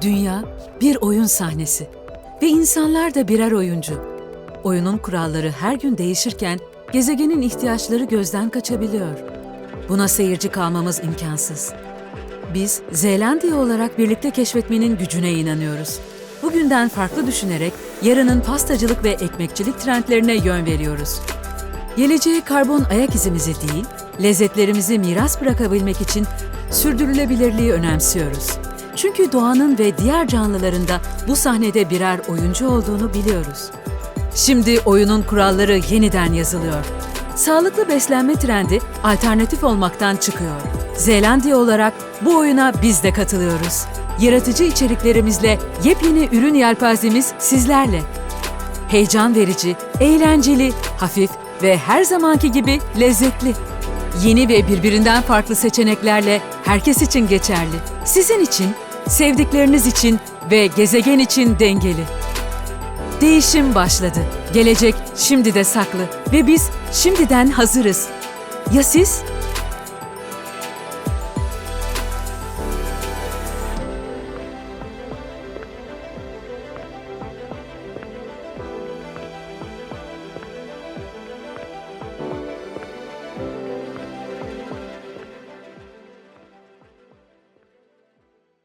Dünya bir oyun sahnesi ve insanlar da birer oyuncu. Oyunun kuralları her gün değişirken gezegenin ihtiyaçları gözden kaçabiliyor. Buna seyirci kalmamız imkansız. Biz Zeelandiya olarak birlikte keşfetmenin gücüne inanıyoruz. Bugünden farklı düşünerek yarının pastacılık ve ekmekçilik trendlerine yön veriyoruz. Geleceğe karbon ayak izimizi değil, lezzetlerimizi miras bırakabilmek için sürdürülebilirliği önemsiyoruz. Çünkü doğanın ve diğer canlıların da bu sahnede birer oyuncu olduğunu biliyoruz. Şimdi oyunun kuralları yeniden yazılıyor. Sağlıklı beslenme trendi alternatif olmaktan çıkıyor. Zeelandiya olarak bu oyuna biz de katılıyoruz. Yaratıcı içeriklerimizle yepyeni ürün yelpazemiz sizlerle. Heyecan verici, eğlenceli, hafif ve her zamanki gibi lezzetli. Yeni ve birbirinden farklı seçeneklerle herkes için geçerli. Sizin için, sevdikleriniz için ve gezegen için dengeli. Değişim başladı. Gelecek şimdi de saklı ve biz şimdiden hazırız. Ya siz?